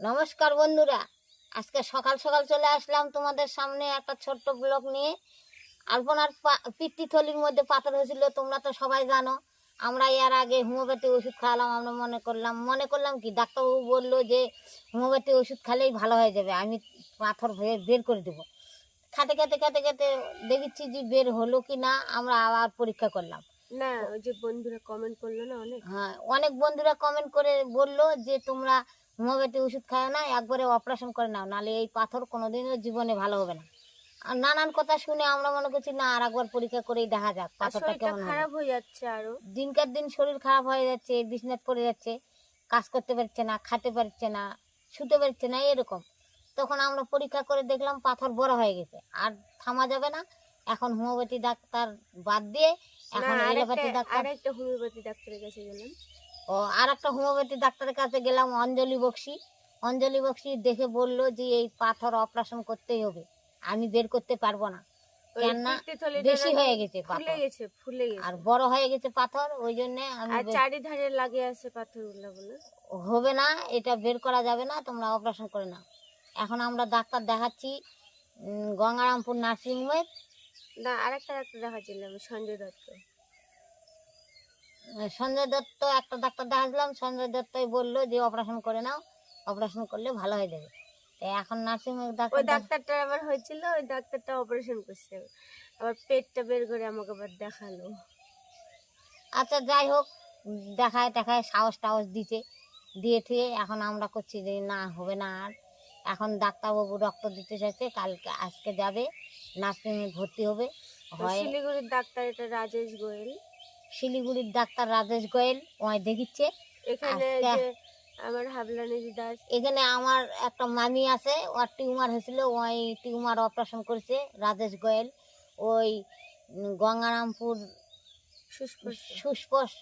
নমস্কার বন্ধুরা। আজকে সকাল সকাল চলে আসলাম তোমাদের সামনে একটা ছোট্ট ব্লগ নিয়ে। আলপনার পিতৃথলির মধ্যে পাথর হয়েছিল তোমরা তো সবাই জানো। আমরা এর আগে হোমিওপ্যাথি ওষুধ খাওয়ালাম, আমরা মনে করলাম মনে করলাম কি, ডাক্তারবাবু বলল যে হোমিওপ্যাথি ওষুধ খেলেই ভালো হয়ে যাবে, আমি পাথর বের করে দেবো। খেতে খেতে খেতে খেতে দেখেছি যে বের হলো কি না, আমরা আবার পরীক্ষা করলাম। না ওই যে বন্ধুরা কমেন্ট করল না অনেক? হ্যাঁ অনেক বন্ধুরা কমেন্ট করে বলল যে তোমরা হোমিওপ্যাথি ওষুধ খাও না একবারে অপারেশন করে নাও নাহলে এই পাথর কোনোদিনও জীবনে ভালো হবে না। আর নানান কথা শুনে আমরা মনে করছি না আর একবার পরীক্ষা করেই দেখা যাক পাথরটা কেমন খারাপ হয়ে যাচ্ছে আরও। দিনকার দিন শরীর খারাপ হয়ে যাচ্ছে বিছনাত পড়ে যাচ্ছে কাজ করতে পারছে না খেতে পারছে না শুতে পারছে না এরকম। তখন আমরা পরীক্ষা করে দেখলাম পাথর বড় হয়ে গেছে আর থামা যাবে না। এখন হোমিওপ্যাথি ডাক্তার বাদ দিয়ে এখন এলোপ্যাথি ডাক্তার আরেকটা হোমিওপ্যাথি ডাক্তারের কাছে গেলাম। ও আর একটা হোমিওপ্যাথি ডাক্তারের কাছে গেলাম অঞ্জলি বক্সি। অঞ্জলি বক্সি দেখে বলল যে এই পাথর অপারেশন করতেই হবে। আমি বের করতে পারব না। কেননা বেশি হয়ে গেছে ফুলে গেছে ফুলে গেছে। আর বড় হয়ে গেছে পাথর ওই জন্য আমি চারিধারে লাগে আছে পাথরগুলো বলে। হবে না এটা বের করা যাবে না তোমরা অপারেশন করে নাও। এখন আমরা ডাক্তার দেখাচ্ছি গঙ্গারামপুর নার্সিংহোমে। না আরেকটা ডাক্তার দেখাচ্ছিলাম সঞ্জয় দত্ত। সঞ্জয় দত্ত একটা ডাক্তার দেখাচ্ছিলাম সঞ্জয় দত্তই বলল যে অপারেশন করে নাও অপারেশন করলে ভালো হয়ে যাবে। এখন নার্সিংহোমে ওই ডাক্তার দেখ- ডাক্তারটা আবার হয়েছিল ওই ডাক্তারটা অপারেশন করছে। আবার পেটটা বের করে আমাকে আবার দেখাল। আচ্ছা যাই হোক দেখায় দেখায় সাহস টাহস দিছে দিয়ে থুয়ে এখন আমরা করছি যে না হবে না আর। এখন ডাক্তারবাবু রক্ত দিতে চাইছে কালকে আজকে যাবে নার্সিংহোমে ভর্তি হবে। হয় শিলিগুড়ির ডাক্তার এটা রাজেশ গোয়েল? শিলিগুড়ির ডাক্তার রাজেশ গোয়েল ওই দেখিচ্ছে। এখানে। যে আমার হাবলানি দাস। এখানে আমার একটা মামি আছে ওর টিউমার হয়েছিল ওই টিউমার অপারেশন করেছে রাজেশ গোয়েল। ওই গঙ্গারামপুর সুস্পর্শ সুস্পর্শ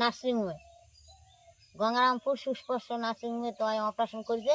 নার্সিংহোমে। গঙ্গারামপুর সুস্পর্শ নার্সিংহোমে তো অপারেশন করেছে।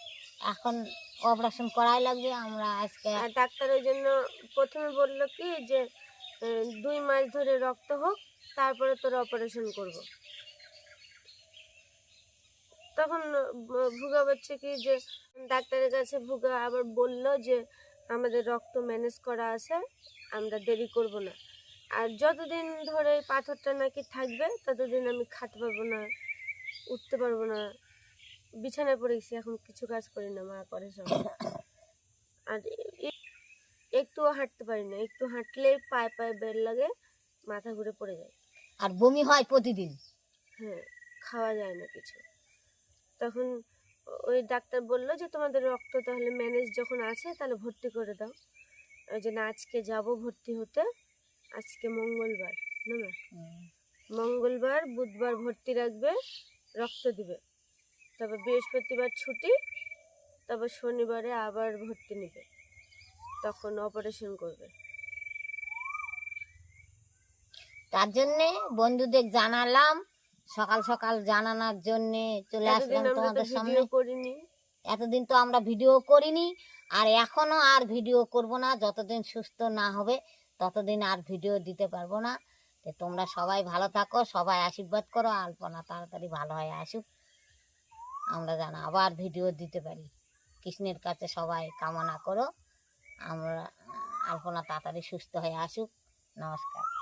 এখন অপারেশন করাই লাগবে, আমরা আজকে আর ডাক্তার ওই জন্য প্রথমে বলল কি যে দুই মাস ধরে রক্ত হোক, তারপরে তোর অপারেশন করব। তখন ভুগা বলছে কি যে, ডাক্তারের কাছে ভুগা আবার বলল যে, আমাদের রক্ত ম্যানেজ করা আছে, আমরা দেরি করব না। আর যতদিন ধরে পাথরটা নাকি থাকবে, ততদিন আমি খাতে পারব না, উঠতে পারব না। বিছানায় পড়ে গেছি এখন কিছু কাজ করি না মা করে সব। আর একটুও হাঁটতে পারি না একটু হাঁটলেই পায়ে পায়ে বের লাগে মাথা ঘুরে পড়ে যায়। আর বমি হয় প্রতিদিন? হ্যাঁ খাওয়া যায় না কিছু। তখন ওই ডাক্তার বলল যে তোমাদের রক্ত তাহলে ম্যানেজ যখন আছে তাহলে ভর্তি করে দাও। ওই যে না আজকে যাব ভর্তি হতে আজকে মঙ্গলবার না না মঙ্গলবার বুধবার ভর্তি রাখবে রক্ত দিবে। তবে বৃহস্পতিবার ছুটি তবে শনিবারে আবার ভর্তি নেবে। তখন অপারেশন করবে। তার জন্যে বন্ধুদের জানালাম সকাল সকাল জানানোর জন্যে চলে আসলাম তোমাদের সামনে। করিনি। এতদিন তো আমরা ভিডিও করিনি আর এখনও আর ভিডিও করব না। যতদিন সুস্থ না হবে ততদিন আর ভিডিও দিতে পারব না। তোমরা সবাই ভালো থাকো সবাই আশীর্বাদ করো আলপনা তাড়াতাড়ি ভালো হয়ে আসুক। আমরা যেন আবার ভিডিও দিতে পারি। কৃষ্ণের কাছে সবাই কামনা করো। আমরা আলপনা তাড়াতাড়ি সুস্থ হয়ে আসুক। নমস্কার।